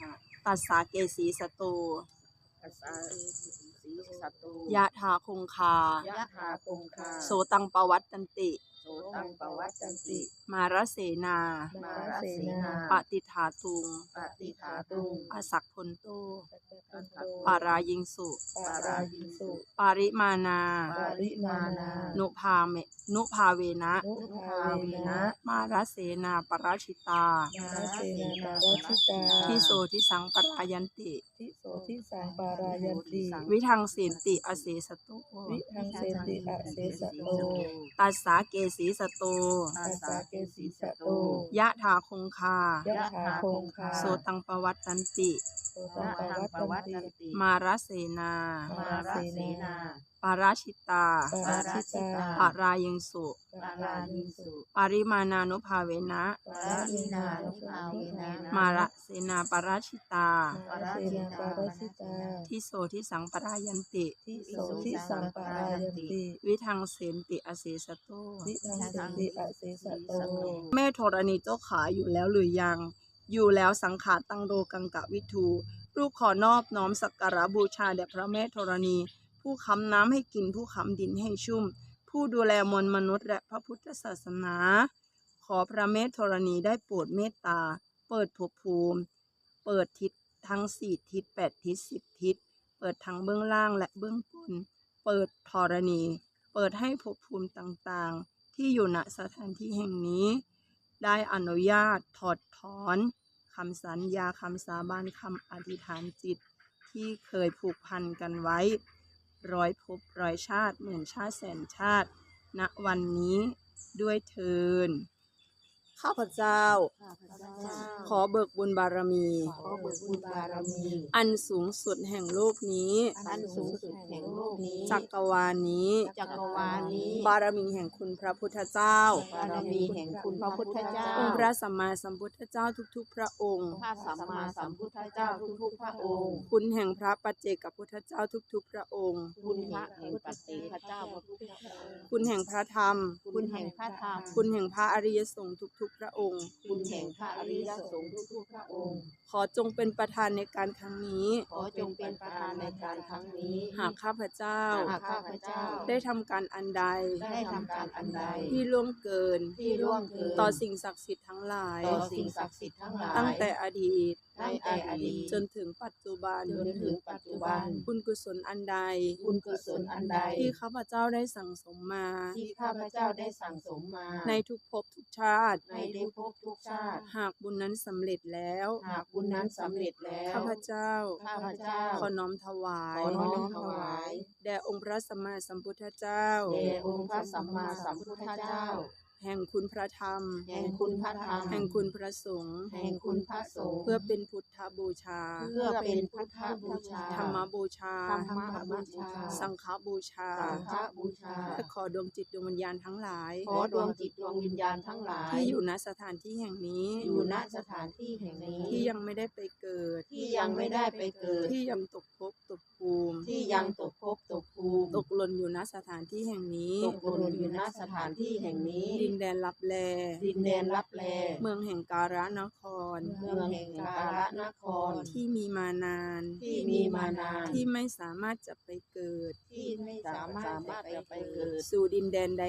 หะตัสสาเกสีสโตตัสสะสีสัตตูยะถาคงคายะถาคงคา โสตังปวัตตันติโสตังปวัตตันติมารเสนา มารสีนาปฏิฐาตุง ปฏิฐาตุงอสักพนโตอันทัตปารายิงสุปารายิสุปาริมานา ปาริมานานุภาเมนุภาเวนะนุภาเวนะ มารเสนาปราชิตา มาเสนานารัชิตาทิโสทิสังปรายันติทิโสทิสังปารายันติวิทังเสนติอเสสโตวิทังเสติอเสสะโตตัสสาเกสีสโต อาสาเกสีสะโตยะถาคงคายะถาคงคา โสตังปวัตตันติ โสตังปวัตตันติมารเสนา มาราเสนาปาราชิตาปาราชิตาปารายังสุปารายิสุปาริมานานุภาเวนะปาราชินานุภาเวนะ มาระเสนาปาราชิตาปาราเสนาปาราชิตาทิโสทิสังปรายันติทิโสทิสังปารายันติ วิทังเสนติอเสสโตวิทังเสติอเสสะโตแม่ธรณีเจ้าขาอยู่แล้วหรือยัง อยู่แล้วสังขารตังโดกังกะวิทูลูกขอนอบน้อมสักการะบูชาแด่พระแม่ธรณี ผู้ค้ำน้ำให้กินผู้ค้ำดินให้ชุ่ม ผู้ดูแลมวลมนุษย์และพระพุทธศาสนา ขอพระแม่ธรณีได้โปรดเมตตา เปิดภพภูมิ เปิดทิศทั้งสี่ทิศแปดทิศสิบทิศ เปิดทั้งเบื้องล่างและเบื้องบน เปิดธรณี เปิดให้ภพภูมิต่างๆ ที่อยู่ณสถานที่แห่งนี้ ได้อนุญาตถอดถอนคำสัญญาคำสาบานคำอธิษฐานจิต ที่เคยผูกพันกันไว้ ร้อยภพร้อยชาติหมื่นชาติแสนชาติณวันนี้ด้วยเทิน ข้าพเจ้า ข้าพเจ้า ขอเบิกบุญบารมี ขอเบิกบุญบารมี อันสูงสุดแห่งโลกนี้ อันสูงสุดแห่งโลกนี้ จักรวาลนี้ จักรวาลนี้ บารมีแห่งคุณพระพุทธเจ้า บารมีแห่งคุณพระพุทธเจ้า องค์พระสัมมาสัมพุทธเจ้าทุก ๆ พระองค์ พระสัมมาสัมพุทธเจ้าทุกๆพระองค์ คุณแห่งพระปัจเจกพุทธเจ้าทุกๆ พระองค์ คุณพระแห่งปัจเจกเจ้าทุกๆพระองค์ คุณแห่งพระธรรม คุณแห่งพระธรรม คุณแห่งพระอริยสงฆ์ทุกๆพระองค์ คุณแห่งพระอริยสงฆ์ทุกๆพระองค์ขอจงเป็นประธานในการครั้งนี้ ขอจงเป็นประธานในการครั้งนี้ หากข้าพเจ้า หากข้าพเจ้า ได้ทำการอันใด ได้ทำการอันใด ที่ล่วงเกิน ที่ล่วงเกิน ต่อสิ่งศักดิ์สิทธิ์ทั้งหลาย ต่อสิ่งศักดิ์สิทธิ์ทั้งหลาย ตั้งแต่อดีตตั้งแต่อดีตจนถึงปัจจุบันจนถึงปัจจุบัน คุณกุศลอันใด คุณกุศลอันใด ที่ข้าพเจ้าได้สั่งสมมา ที่ข้าพเจ้าได้สั่งสมมา ในทุกภพทุกชาติ ในทุกภพทุกชาติ หากบุญนั้นสำเร็จแล้ว หากบุญนั้นสำเร็จแล้วข้าพเจ้า ข้าพเจ้าขอน้อมถวาขย อน้อมถวายแด่องค์พระสัมมาสัมพุทธเจ้า แด่องค์พระสัมมาสัมพุทธเจ้า แห่งคุณพระธรรม แห่งคุณพระธรรม แห่งคุณพระสงฆ์แห่งคุณพระสงฆ์เพื่อเป็นพุทธบูชา เพื่อเป็นพุทธบูชา ธรรมบูชา ธรรมบูชา สังฆบูชา สังฆบูชา และขอดวงจิตดวงวิญญาณทั้งหลาย ขอดวงจิตดวงวิญญาณทั้งหลาย ที่อยู่ณสถานที่แห่งนี้ อยู่ณสถานที่แห่งนี้ ที่ยังไม่ได้ไปเกิด ที่ยังไม่ได้ไปเกิด ที่ยังตกภพตกภูมิที่ยังตกภพตกภูมิตกหล่นอยู่ณสถานที่แห่งนี้ ตกหล่นอยู่ณสถานที่แห่งนี้ ดินแดนลับแล ดินแดนรับแล เมืองแห่งการนคร เมืองแห่งกาลนคร ที่มีมานาน ที่มีมานาน ที่ไม่สามารถจะไปเกิด ที่ไม่สามารถจะไปเกิด สู่ดินแดนใด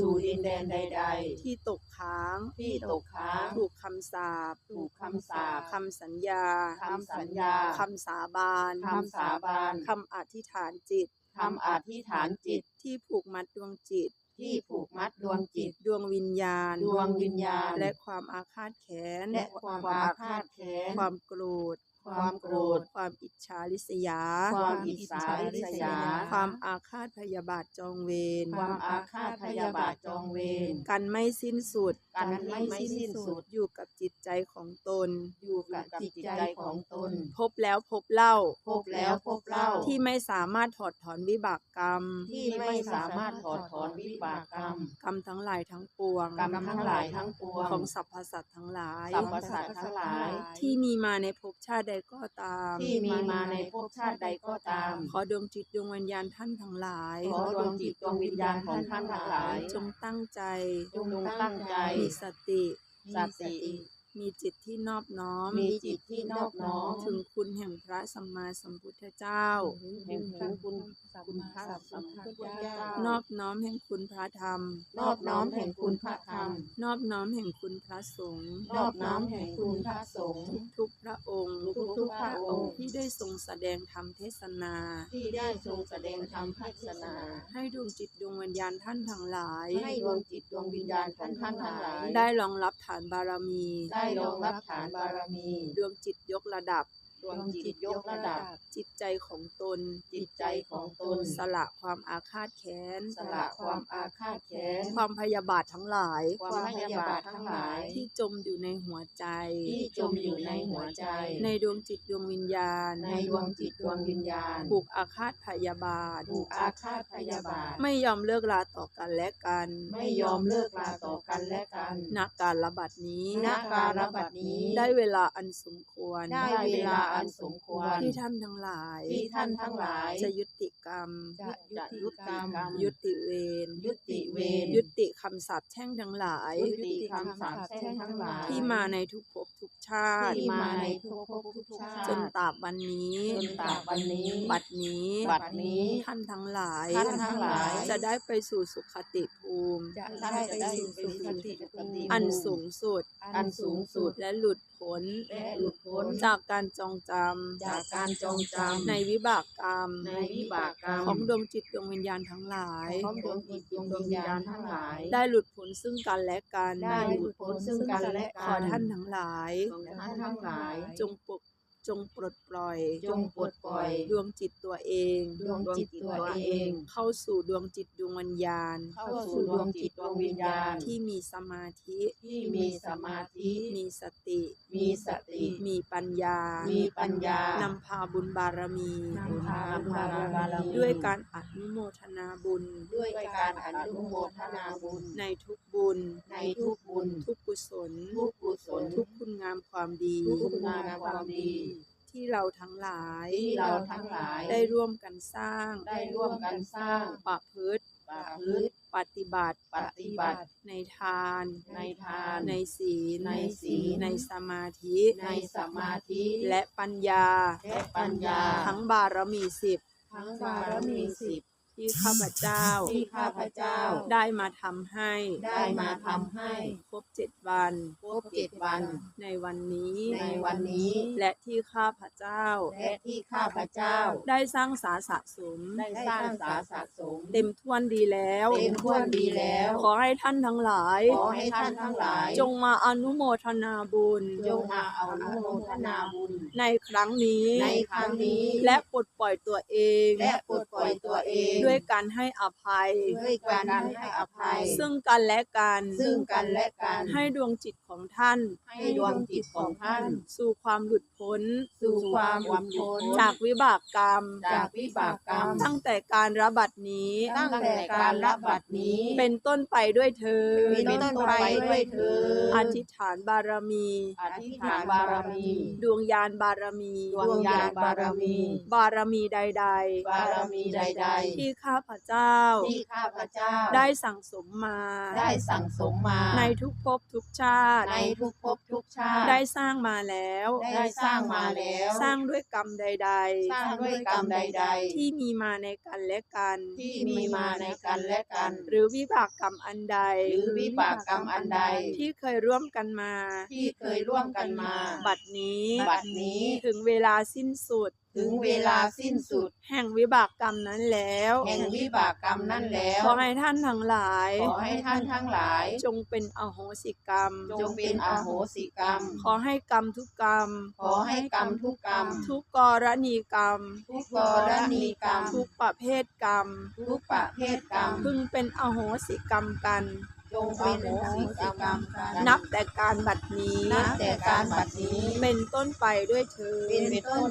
สู่ดินแดนใด ๆ ที่ตกค้างๆที่ตกค้าง ถูกคำสาป ถูกคำสาปคำสัญญา คำสัญญา คำสาบาน คำสาบานคำอธิษฐานจิตคำอธิษฐานจิตที่ผูกมัดดวงจิต ที่ผูกมัดดวงจิต ดวงวิญญาณ ดวงวิญญาณ และความอาฆาตแค้น และความอาฆาตแค้น ความโกรธ ความโกรธ ความอิจฉาริษยา ความอิจฉาริษยา ความอาฆาตพยาบาทจองเวร ความอาฆาตพยาบาทจองเวร กันไม่สิ้นสุด กันไม่สิ้นสุด อยู่กับจิตใจของตน อยู่กับจิตใจของตน พบแล้วพบเล่า พบแล้วพบเล่า ที่ไม่สามารถถอดถอนวิบากกรรม ที่ไม่สามารถถอดถอนวิบากกรรม กรรมทั้งหลายทั้งปวง กรรมทั้งหลายทั้งปวง ของสรรพสัตว์ทั้งหลาย สรรพสัตว์ทั้งหลาย ที่มีมาในภพชาติใดก็ตาม ที่มีมาในภพชาติใดก็ตาม ขอดวงจิตดวงวิญญาณท่านทั้งหลาย ขอดวงจิตดวงวิญญาณของท่านทั้งหลาย จงตั้งใจ จงตั้งใจ มีสติ สติ มีจิตที่นอบน้อมมีจิตที่นอบน้อมถึงคุณแห่งพระสัมมาสัมพุทธเจ้าแห่งคุณคุณคุณพระสัมพุทธเจ้านอบน้อมแห่งคุณพระธรรม นอบน้อมแห่งคุณพระธรรม นอบน้อมแห่งคุณพระสงฆ์นอบน้อมแห่งคุณพระสงฆ์ทุกๆพระองค์ทุกๆพระองค์ที่ได้ทรงแสดงธรรมเทศนา ที่ได้ทรงแสดงธรรมเทศนา ให้ดวงจิตดวงวิญญาณท่านทั้งหลาย ให้ดวงจิตดวงวิญญาณของท่านทั้งหลาย ได้รองรับฐานบารมีได้รองรับฐานบารมี ดวงจิตยกระดับ ดวงจิตยกระดับ จิตใจของตน จิตใจของตน สละความอาฆาตแค้น สละความอาฆาตแค้น ความพยาบาททั้งหลาย ความพยาบาททั้งหลาย ที่จมอยู่ในหัวใจ ที่จมอยู่ในหัวใจ ในดวงจิตดวงวิญญาณ ในดวงจิตดวงวิญญาณ ผูกอาฆาตพยาบาทถูกอาฆาตพยาบาท ไม่ยอมเลิกลาต่อกันและกัน ไม่ยอมเลิกลาต่อกันและกันนักการระบัดนี้ณการบัดนี้ ได้เวลาอันสมควร ได้เวลาอันสมควร ที่ท่านทั้งหลาย ที่ท่านทั้งหลาย จะยุติกรรมจะยุติกรรม ยุติเวร ยุติเวร ยุติคำสาปแช่งทั้งหลาย ยุติคำสาปแช่งทั้งหลาย ที่มาในทุกภพทุกชาติ ที่มาในทุกภพทุกชาติ จนตราบวันนี้ จนตราบวันนี้ บัดนี้ บัดนี้ ท่านทั้งหลาย ท่านทั้งหลาย จะได้ไปสู่สุขติภูมิ จะท่านได้จะไปได้สู่ไปสุสู่คสุติคติอันสูงสุด อันสูงสุด และหลุดพ้นและหลุดพ้นจากการจองจจากการจองจำในวิบากกรรมำในวิบากกรรม ของดวงจิตดวงวิญญาณทั้งหลาย ของดวงจิตดวงวิญญาณทั้งหลาย ได้หลุดพ้นซึ่งกันและกัน ได้หลุดพ้นซึ่งกันและกัน ขอท่านทั้งหลาย ของท่านทั้งหลาย จงปลด จงปลดปล่อย จงปลดปล่อย ดวงจิตตัวเอง ดวงจิตตัวเอง เข้าสู่ดวงจิตดวงวิญญาณ เข้าสู่ดวงจิตดวงวิญญาณ ที่มีสมาธิ ที่มีสมาธิ มีสติ มีสติ มีปัญญา มีปัญญา นำพาบุญบารมีนำพาบุญบารมี ด้วยการอนุโมทนาบุญ ด้วยการอนุโมทนาบุญ ในทุก บุญ ในทุกบุญ ทุกกุศล ทุกกุศล ทุกคุณงามความดี ทุกคุณงามความดี ที่เราทั้งหลาย ที่เราทั้งหลาย ได้ร่วมกันสร้าง ได้ร่วมกันสร้างประพฤติประพฤติปฏิบัติปฏิบัติ ในทาน ในทาน ในศีล ในศีล ในสมาธิ ในสมาธิ และปัญญา และปัญญา ทั้งบารมีสิบ ทั้งบารมีสิบ ที่ข้าพเจ้า ที่ข้าพเจ้าได้มาทำให้ ได้มาทำให้ครบเจ็ดวัน ครบเจ็ดวัน ในวันนี้ ในวันนี้ และที่ข้าพเจ้า และที่ข้าพเจ้า ได้สร้างสาสะสม ได้สร้างสาสะสม เต็มทวนดีแล้ว เต็มถ้วนดีแล้ว ขอให้ท่านทั้งหลาย ขอให้ท่านทั้งหลาย จงมาอนุโมทนาบุญ จงมาเอาอนุโมทนาบุญ ในครั้งนี้ ในครั้งนี้ และปลดปล่อยตัวเอง และปลดปล่อยตัวเองด้วยการให้อภัย ด้วยการให้อภัย ซึ่งกันและกัน ซึ่งกันและกัน ให้ดวงจิตของท่าน ให้ดวงจิตของท่าน สู่ความหลุดพ้น สู่ความหลุดพ้น จากวิบากกรรม จากวิบากกรรม ตั้งแต่การระบัดนี้ ตั้งแต่การรับบัดนี้ เป็นต้นไปด้วยเธอ เป็นต้นไปด้วยเธอ อธิษฐานบารมี อธิษฐานบารมี ดวงยานบารมี ดวงญาณบารมี บารมีใดบารมีใด ๆ ที่ข้าพเจ้าๆที่ข้าพเจ้าได้สั่งสมมา ได้สั่งสมมาในทุกภพทุกชาติ ในทุกภพทุกชาติ ได้สร้างมาแล้ว ได้สร้างมาแล้ว สร้างด้วยกรรมใดสร้างด้วยกรรมใด ๆ ที่มีมาในกันและกันๆที่มีมาในกันและกัน หรือวิบากกรรมอันใด หรือวิบากกรรมอันใด ที่เคยร่วมกันมา ที่เคยร่วมกันมา บัดนี้ บัดนี้ ถึงเวลาสิ้นสุดถึงเวลาสิ้นสุด แห่งวิบากกรรมนั้นแล้วแห่งวิบากกรรมนั่นแล้วขอให้ท่านทั้งหลาย ขอให้ท่านทั้งหลาย จงเป็นอโหสิกรรม จงเป็นอโหสิกรรม ขอให้กรรมทุกกรรม ขอให้กรรมทุกกรรม ทุกกรณีกรรม ทุกกรณีกรรม ทุกประเภทกรรม ทุกประเภทกรรมพึงเป็นอโหสิกรรมกันจงเป็นอโหสิกรรมกันนับแต่การบัดนี้นับแต่การบัดนี้ เป็นต้นไปด้วยเธอเป็นต้น